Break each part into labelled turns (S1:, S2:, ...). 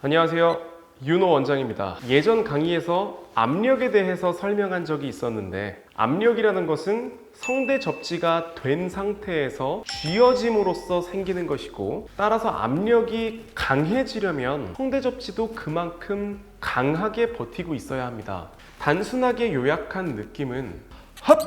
S1: 안녕하세요. 윤호 원장입니다. 예전 강의에서 압력에 대해서 설명한 적이 있었는데 압력이라는 것은 성대 접지가 된 상태에서 쥐어짐으로써 생기는 것이고 따라서 압력이 강해지려면 성대 접지도 그만큼 강하게 버티고 있어야 합니다. 단순하게 요약한 느낌은 헛!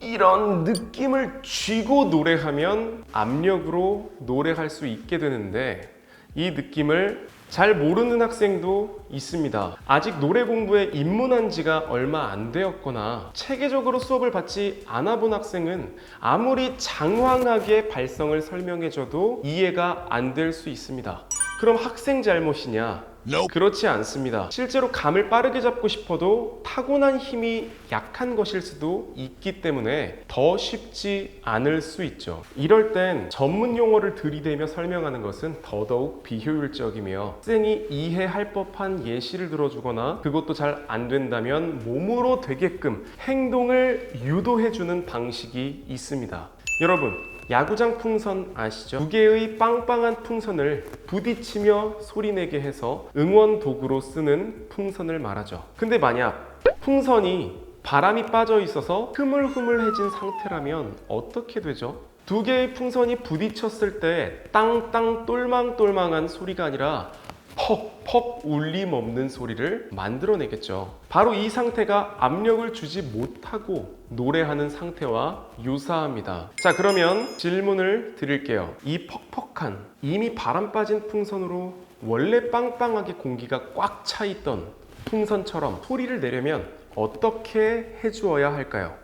S1: 이런 느낌을 쥐고 노래하면 압력으로 노래할 수 있게 되는데 이 느낌을 잘 모르는 학생도 있습니다. 아직 노래 공부에 입문한 지가 얼마 안 되었거나 체계적으로 수업을 받지 않아 본 학생은 아무리 장황하게 발성을 설명해줘도 이해가 안 될 수 있습니다. 그럼 학생 잘못이냐? 그렇지 않습니다. 실제로 감을 빠르게 잡고 싶어도 타고난 힘이 약한 것일 수도 있기 때문에 더 쉽지 않을 수 있죠. 이럴 땐 전문 용어를 들이대며 설명하는 것은 더더욱 비효율적이며 학생이 이해할 법한 예시를 들어주거나 그것도 잘 안 된다면 몸으로 되게끔 행동을 유도해주는 방식이 있습니다. 여러분, 야구장 풍선 아시죠? 두 개의 빵빵한 풍선을 부딪히며 소리내게 해서 응원 도구로 쓰는 풍선을 말하죠. 근데 만약 풍선이 바람이 빠져 있어서 흐물흐물해진 상태라면 어떻게 되죠? 두 개의 풍선이 부딪혔을 때 땅땅 똘망똘망한 소리가 아니라 퍽 퍽 울림 없는 소리를 만들어내겠죠. 바로 이 상태가 압력을 주지 못하고 노래하는 상태와 유사합니다. 자, 그러면 질문을 드릴게요. 이 퍽퍽한 이미 바람 빠진 풍선으로 원래 빵빵하게 공기가 꽉 차 있던 풍선처럼 소리를 내려면 어떻게 해주어야 할까요?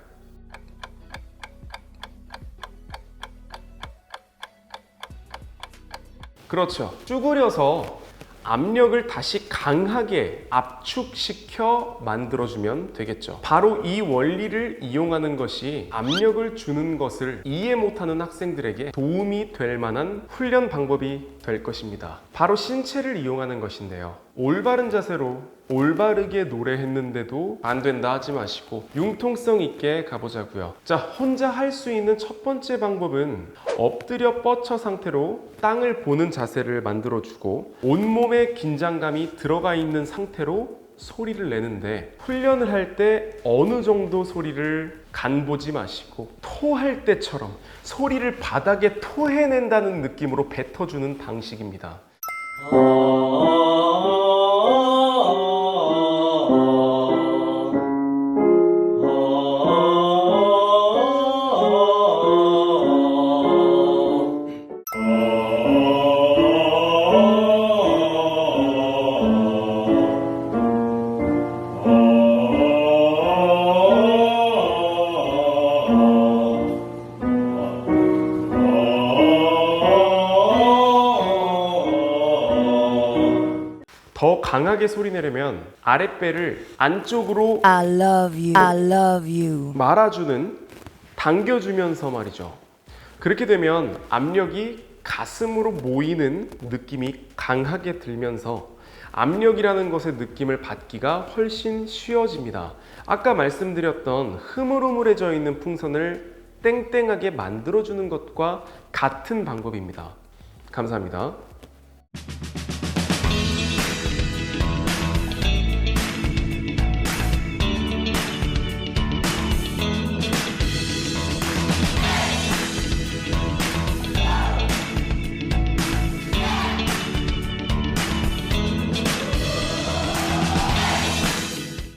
S1: 그렇죠. 쭈그려서 압력을 다시 강하게 압축시켜 만들어주면 되겠죠. 바로 이 원리를 이용하는 것이 압력을 주는 것을 이해 못하는 학생들에게 도움이 될 만한 훈련 방법이 될 것입니다. 바로 신체를 이용하는 것인데요. 올바른 자세로 올바르게 노래했는데도 안 된다 하지 마시고 융통성 있게 가보자고요. 자, 혼자 할 수 있는 첫 번째 방법은 엎드려 뻗쳐 상태로 땅을 보는 자세를 만들어주고 온몸에 긴장감이 들어가 있는 상태로 소리를 내는데 훈련을 할 때 어느 정도 소리를 간보지 마시고 토할 때처럼 소리를 바닥에 토해낸다는 느낌으로 뱉어주는 방식입니다. 더 강하게 소리 내려면 아랫배를 안쪽으로
S2: I love you. I love you.
S1: 말아주는 당겨주면서 말이죠. 그렇게 되면 압력이 가슴으로 모이는 느낌이 강하게 들면서 압력이라는 것의 느낌을 받기가 훨씬 쉬워집니다. 아까 말씀드렸던 흐물흐물해져 있는 풍선을 땡땡하게 만들어주는 것과 같은 방법입니다. 감사합니다.